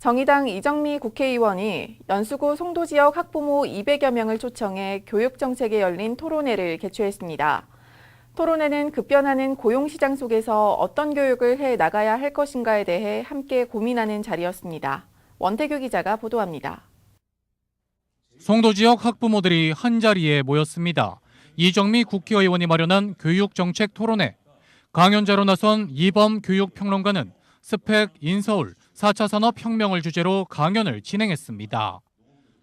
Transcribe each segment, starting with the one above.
정의당 이정미 국회의원이 연수구 송도 지역 학부모 200여 명을 초청해 교육 정책에 열린 토론회를 개최했습니다. 토론회는 급변하는 고용시장 속에서 어떤 교육을 해 나가야 할 것인가에 대해 함께 고민하는 자리였습니다. 원태규 기자가 보도합니다. 송도 지역 학부모들이 한 자리에 모였습니다. 이정미 국회의원이 마련한 교육 정책 토론회. 강연자로 나선 이범 교육평론가는 스펙 인서울 4차 산업혁명을 주제로 강연을 진행했습니다.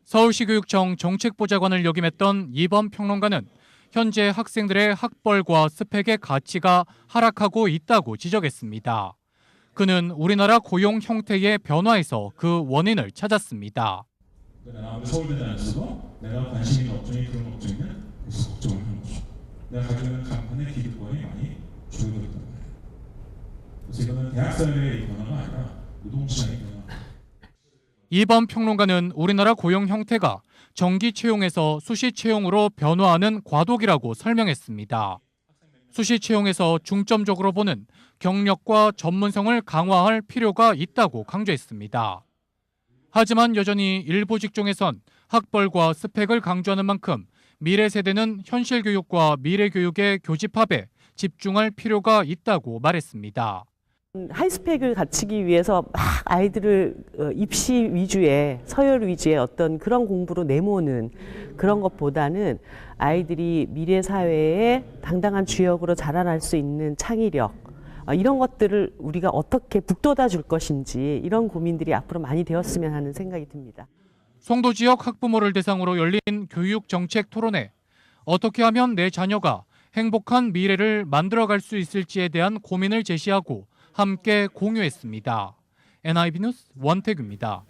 서울시 교육청 정책보좌관을 역임했던 이범 평론가는 현재 학생들의 학벌과 스펙의 가치가 하락하고 있다고 지적했습니다. 그는 우리나라 고용 형태의 변화에서 그 원인을 찾았습니다. 아무리 서울대 다녔어도 내가 관심 있는 업종이 그런 업종이면 그래서 걱정을 하는 거죠. 내가 가지고 있는 간판의 기득권이 많이 줄어들었단 말이에요. 그래서 이거는 대학 사회의 변화가 아니라. 이번 평론가는 우리나라 고용 형태가 정기 채용에서 수시 채용으로 변화하는 과도기라고 설명했습니다. 수시 채용에서 중점적으로 보는 경력과 전문성을 강화할 필요가 있다고 강조했습니다. 하지만 여전히 일부 직종에선 학벌과 스펙을 강조하는 만큼 미래 세대는 현실 교육과 미래 교육의 교집합에 집중할 필요가 있다고 말했습니다. 하이스펙을 갖추기 위해서 막 아이들을 어, 입시 위주의 서열 위주의 어떤 그런 공부로 내모는 그런 것보다는 아이들이 미래 사회에 당당한 주역으로 자라날 수 있는 창의력 어, 이런 것들을 우리가 어떻게 북돋아 줄 것인지 이런 고민들이 앞으로 많이 되었으면 하는 생각이 듭니다. 송도 지역 학부모를 대상으로 열린 교육 정책 토론회. 어떻게 하면 내 자녀가 행복한 미래를 만들어갈 수 있을지에 대한 고민을 제시하고 함께 공유했습니다. NIB 뉴스 원태규입니다.